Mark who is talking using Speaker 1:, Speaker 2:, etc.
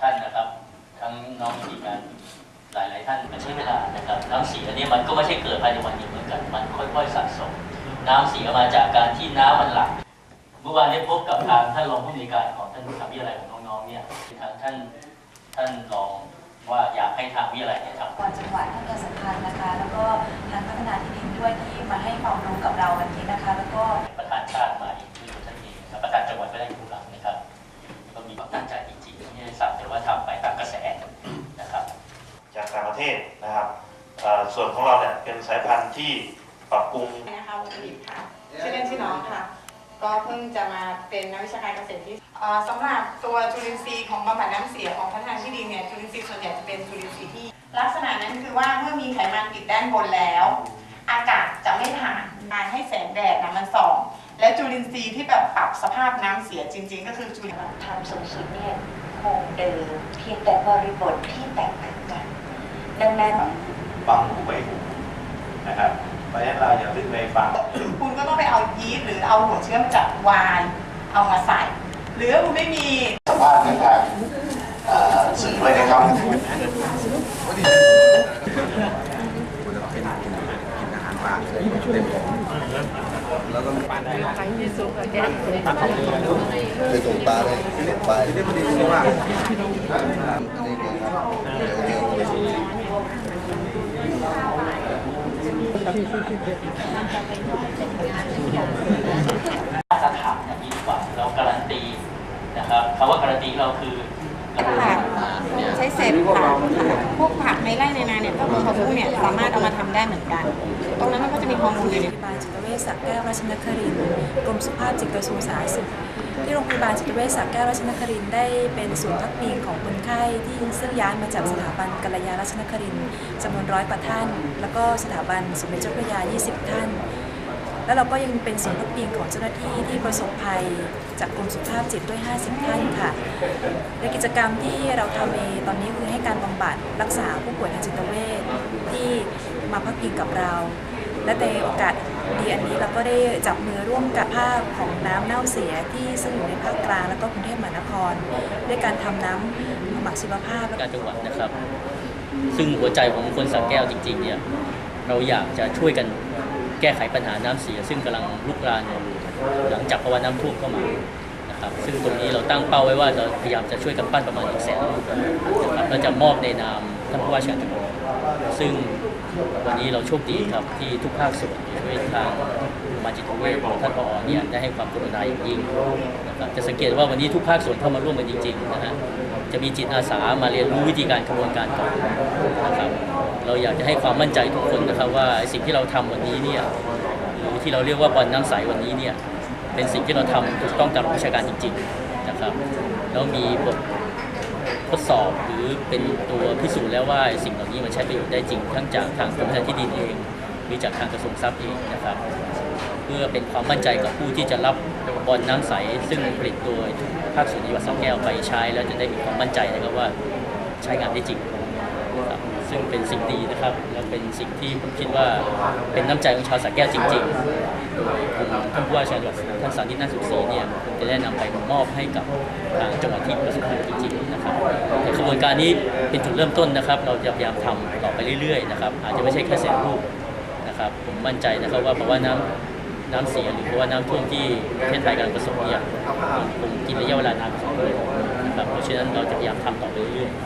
Speaker 1: ท่านนะครับ ทั้งน้องมีการหลายๆท่านมันใช้เวลานะครับน้ำเสียเนี่ยมันก็ไม่ใช่เกิดภายในวันเดียวเหมือนกัน มันค่อยๆสะสม น้ำเสียมาจากการที่น้ำมันหลั่งเมื่อวานได้พบกับทางท่านรองผู้อำนวยการของท่านมหาวิทยาลัยของน้องๆเนี่ยทางท่านท่านรองว่าอยากให้ทางวิทยาลัยเนี่ยทำ
Speaker 2: ก่อนจังหวัดท่านประสำคัญนะคะ แล้วก็ทางพัฒนาที่ดินด้วยที่มาให้ความ
Speaker 1: ส่วน
Speaker 3: ของเราเนี่ยเป็นสายพันธุ์ที่ปรับปรุง
Speaker 4: นะคะวงผลิตค่ะชื่อเล่นชื่อน้องค่ะ ก็เพิ่งจะมาเป็นนักวิชาการเกษตรที่สำหรับตัวจุลินทรีย์ของบำบัดน้ำเสียของพัฒนาที่ดินเนี่ยจุลินทรีย์ส่วนใหญ่จะเป็นจุลินทรีย์ที่ ลักษณะนั้นคือว่าเมื่อมีไขมันติดด้านบนแล้ว อากาศจะไม่ผ่านการให้แสงแดดนะมันส่องและจุลินทรีย์ที่แบบปรับสภาพน้ำเสียจริง ๆ ก็คือจุลิน
Speaker 2: ทำสูงสุดเนี่ยคงเดิมเพียงแต่บริบทที่แตกต่างกันดังนั้น
Speaker 5: ฟังหูไว้หูนะครับเพราะฉะนั้นเราอย่าเพิ่งไปฟัง
Speaker 4: คุณก็ต้องไปเอายีสต์หรือเอาหัวเชื้อมาจากไวน์เอามาใส่ หรือคุณไม่มี
Speaker 6: สัมภาษณ์ทางเอ่อสื่อด้วยนะครับ
Speaker 7: ไปตกปลาไปตกปลาที่มันดีมากนี่ไงครับ
Speaker 1: มาตรฐานเนี่ยดีกว่าเราการันตีนะครับคำว่าการันตีเราคือการันตี
Speaker 4: ใช้เศษผักพวก ในไร่ในนาเนี่ยพวกผักบุ้งเนี่ยสามารถเอามาทำได้เหมือนกัน ตรงนั้นมันก็จะมีฮอร์โมนอยู่ใน
Speaker 2: โรงพยาบาลจิตเวชสระแก้วราชนครินทร์กรมสุขภาพจิตกระทรวงสาธารณสุขที่โรงพยาบาลจิตเวชสระแก้วราชนครินทร์ได้เป็นศูนย์พักพิงของคนไข้ที่ซึ่งย้ายมาจากสถาบันกัลยาราชนครินทร์จำนวนร้อยกว่าท่าน แล้วก็สถาบันสมเด็จเจ้าพระยา 20 ท่าน แล้วเราก็ยังเป็นศูนย์พักพิงของเจ้าหน้าที่ที่ประสบภัย จากกรมสุขภาพจิตด้วย 50 ท่านค่ะ ในกิจกรรมที่เราทำในตอนนี้คือให้การบำบัดรักษาผู้ป่วยทางจิตเวชที่มาพักพิงกับเรา และในโอกาสดีอันนี้เราก็ได้จับมือร่วมกับภาพของน้ำเน่าเสียที่ซึ่งอยู่ในภาคกลาง แล้วก็กรุงเทพมหานคร ด้วยการทำน้ำบำบัดชีวภาพ
Speaker 1: การจังหวัดนะครับ ซึ่งหัวใจของคนสักแก้วจริงๆเนี่ยเราอยากจะช่วยกัน แก้ไขปัญหาน้ำเสีย ซึ่งกำลังลุกลามอยู่หลังจากภาวะน้ำท่วมเข้ามานะครับซึ่งตรงนี้เราตั้งเป้าไว้ว่าเราพยายามจะช่วยกันปั้นประมาณ1แสนลูกนะครับเราจะมอบในนามท่านผู้ว่าราชการจังหวัดซึ่ง วันนี้เราโชคดีครับที่ทุกภาคส่วนช่วยทางมาจิตเวชท่านผอเนี่ยได้ให้ความกรุณาอย่างยิ่งนะครับจะสังเกตว่าวันนี้ทุกภาคส่วนเข้ามาร่วมกันจริงๆนะฮะจะมีจิตอาสามาเรียนรู้วิธีการกระบวนการก่อนนะครับเราอยากจะให้ความมั่นใจทุกคนนะครับว่าสิ่งที่เราทำวันนี้เนี่ยหรือที่เราเรียกว่าบอลน้ำใสวันนี้เนี่ยเป็นสิ่งที่เราทำถูกต้องตามหลักวิชาการจริงๆนะครับแล้วมีบท ทดสอบหรือเป็นตัวพิสูจน์แล้วว่าสิ่งเหล่านี้มันใช้ประโยชน์ได้จริงทั้งจากทางกรมที่ดินเอง หรือจากทางกระทรวงทรัพย์เองนะครับ เพื่อเป็นความมั่นใจกับผู้ที่จะรับบอลน้ำใส ซึ่งผลิตโดยภาคส่วนจังหวัดสระแก้วไปใช้ แล้วจะได้มีความมั่นใจนะครับว่าใช้งานได้จริง ซึ่งเป็นสิ่งดีนะครับ และเป็นสิ่งที่ผมคิดว่าเป็นน้ำใจของชาวสระแก้วจริงๆโดยคุณท่านผู้ว่าชารจังหวัดท่านสานิตนาสุขศรีเนี่ยจะได้นำไปมอบให้กับทางจังหวัดที่ประสบภัยจริงๆนะครับแต่กระบวนการนี้เป็นจุดเริ่มต้นนะครับ เราจะพยายามทำต่อไปเรื่อยๆนะครับอาจจะไม่ใช่แค่แสนลูกนะครับผมมั่นใจนะครับว่าเพราะว่าน้ำน้ำเสียหรือเพราะว่าน้ำท่วมที่ประเทศไทยกำลังประสบเนี่ยคงกินระยะเวลานานพอสมควรนะครับเพราะฉะนั้นเราจะพยายามทำต่อไปเรื่อยๆ